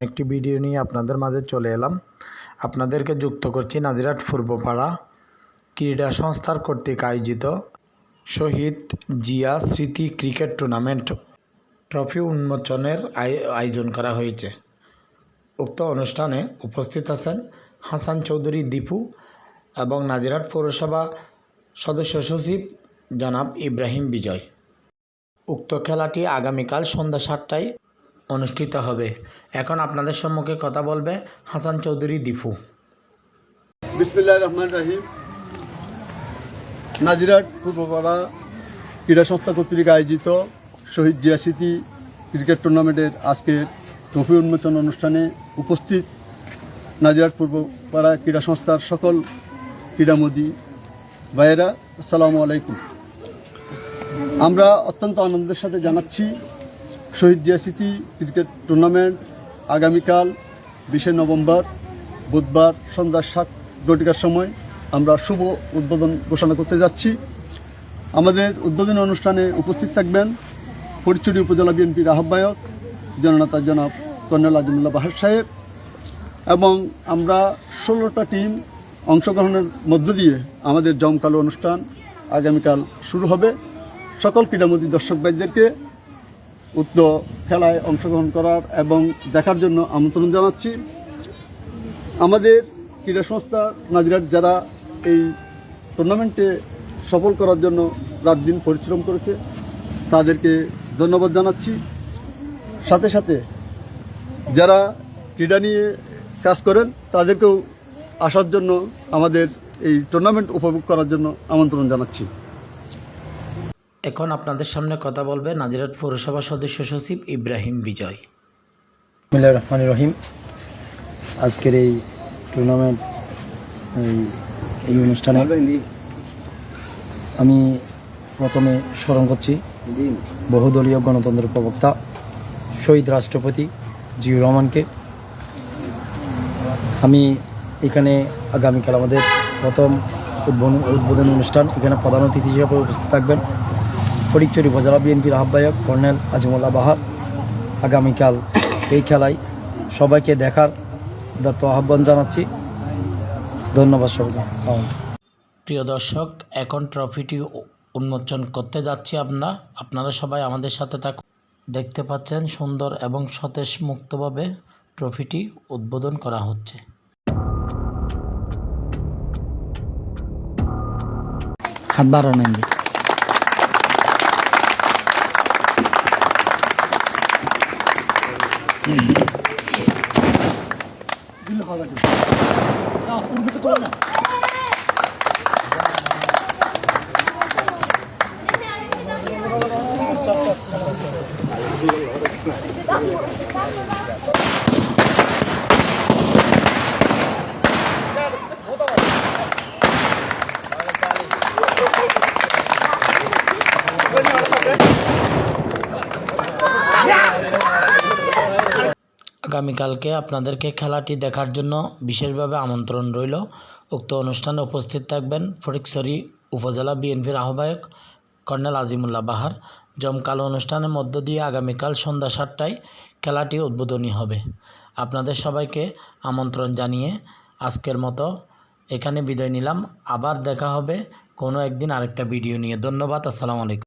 একটি ভিডিও নিয়ে আপনাদের মাঝে চলে এলাম। আপনাদেরকে যুক্ত করছি নাজিরাট পূর্বপাড়া ক্রীড়া সংস্থার কর্তৃক আয়োজিত শহীদ জিয়া স্মৃতি ক্রিকেট টুর্নামেন্ট ট্রফি উন্মোচনের আয়- আয়োজন করা হয়েছে। উক্ত অনুষ্ঠানে উপস্থিত আছেন হাসান চৌধুরী দীপু এবং নাজিরাট পৌরসভা সদস্য সচিব জনাব ইব্রাহিম বিজয়। উক্ত খেলাটি আগামীকাল সন্ধ্যা সাতটায় অনুষ্ঠিত হবে। এখন আপনাদের সম্মুখে কথা বলবে হাসান চৌধুরী দিফু বিসমুল্লাহ রহমান রাহিম। নাজিরাট পূর্বপাড়া ক্রীড়া সংস্থা কর্তৃক আয়োজিত শহীদ জিয়া স্মৃতি ক্রিকেট টুর্নামেন্টের আজকের ট্রফি উন্মোচন অনুষ্ঠানে উপস্থিত নাজিরাট পূর্বপাড়া ক্রীড়া সংস্থার সকল ক্রীড়ামোদী ভাইয়েরা, আসসালামু আলাইকুম। আমরা অত্যন্ত আনন্দের সাথে জানাচ্ছি শহীদ জিয়া স্মৃতি ক্রিকেট টুর্নামেন্ট আগামীকাল বিশে নভেম্বর বুধবার সন্ধ্যা সাত ঘটিকার সময় আমরা শুভ উদ্বোধন ঘোষণা করতে যাচ্ছি। আমাদের উদ্বোধনী অনুষ্ঠানে উপস্থিত থাকবেন ফরিদচুরি উপজেলা বিএনপির আহ্বায়ক জননেতা জনাব কর্নেল আজিমুল্লাহ বাহার সাহেব এবং আমরা ষোলোটা টিম অংশগ্রহণের মধ্য দিয়ে আমাদের জমকালো অনুষ্ঠান আগামীকাল শুরু হবে। সকল ক্রীড়ামোদী দর্শক উক্ত খেলায় অংশগ্রহণ করার এবং দেখার জন্য আমন্ত্রণ জানাচ্ছি। আমাদের ক্রীড়া সংস্থা নাজিরাট যারা এই টুর্নামেন্টে সফল করার জন্য রাত দিন পরিশ্রম করেছে, তাদেরকে ধন্যবাদ জানাচ্ছি। সাথে সাথে যারা ক্রীড়া নিয়ে কাজ করেন, তাদেরকেও আসার জন্য আমাদের এই টুর্নামেন্ট উপভোগ করার জন্য আমন্ত্রণ জানাচ্ছি। এখন আপনাদের সামনে কথা বলবে নাজিরাট পৌরসভা সদস্য সচিব ইব্রাহিম বিজয়। বিসমিল্লাহির রহমান রহিম। আজকের এই টুর্নামেন্ট এই অনুষ্ঠানে আমি প্রথমে স্মরণ করছি, বহুদলীয় গণতন্ত্রের প্রবক্তা, শহীদ রাষ্ট্রপতি জিয়ুর রহমানকে। আমি এখানে আগামীকাল আমাদের প্রথম উদ্বোধন উদ্বোধনী অনুষ্ঠান, এখানে প্রধান অতিথি হিসেবে উপস্থিত থাকবেন। ফটিকচুরি উপজেলা বিএনপির আহ্বায়ক কর্নেল আজিমুল্লাহ বাহার। আগামীকাল এই খেলায় সবাইকে দেখার দত্ত আহ্বান জানাচ্ছি। ধন্যবাদ সবাইকে। প্রিয় দর্শক এখন ট্রফিটি উন্মোচন করতে যাচ্ছি আমরা। আপনারা সবাই আমাদের সাথে থাকুন। দেখতে পাচ্ছেন সুন্দর এবং সতেজ মুক্তভাবে ট্রফিটি উদ্বোধন করা হচ্ছে। হাত বাড়ানো 오른쪽 가가지고. 야, 오른쪽 또 오냐? 자, 자, 자. আগামীকালকে আপনাদেরকে খেলাটি দেখার জন্য বিশেষভাবে আমন্ত্রণ রইল। উক্ত অনুষ্ঠানে উপস্থিত থাকবেন ফটিকছড়ি উপজেলা বিএনপির আহ্বায়ক কর্নেল আজিমুল্লাহ বাহার। জমকালো অনুষ্ঠানের মধ্য দিয়ে আগামীকাল সন্ধ্যা সাতটায় খেলাটি উদ্বোধনী হবে। আপনাদের সবাইকে আমন্ত্রণ জানিয়ে আজকের মতো এখানে বিদায় নিলাম। আবার দেখা হবে কোনো একদিন আরেকটা ভিডিও নিয়ে। ধন্যবাদ, আসসালামু আলাইকুম।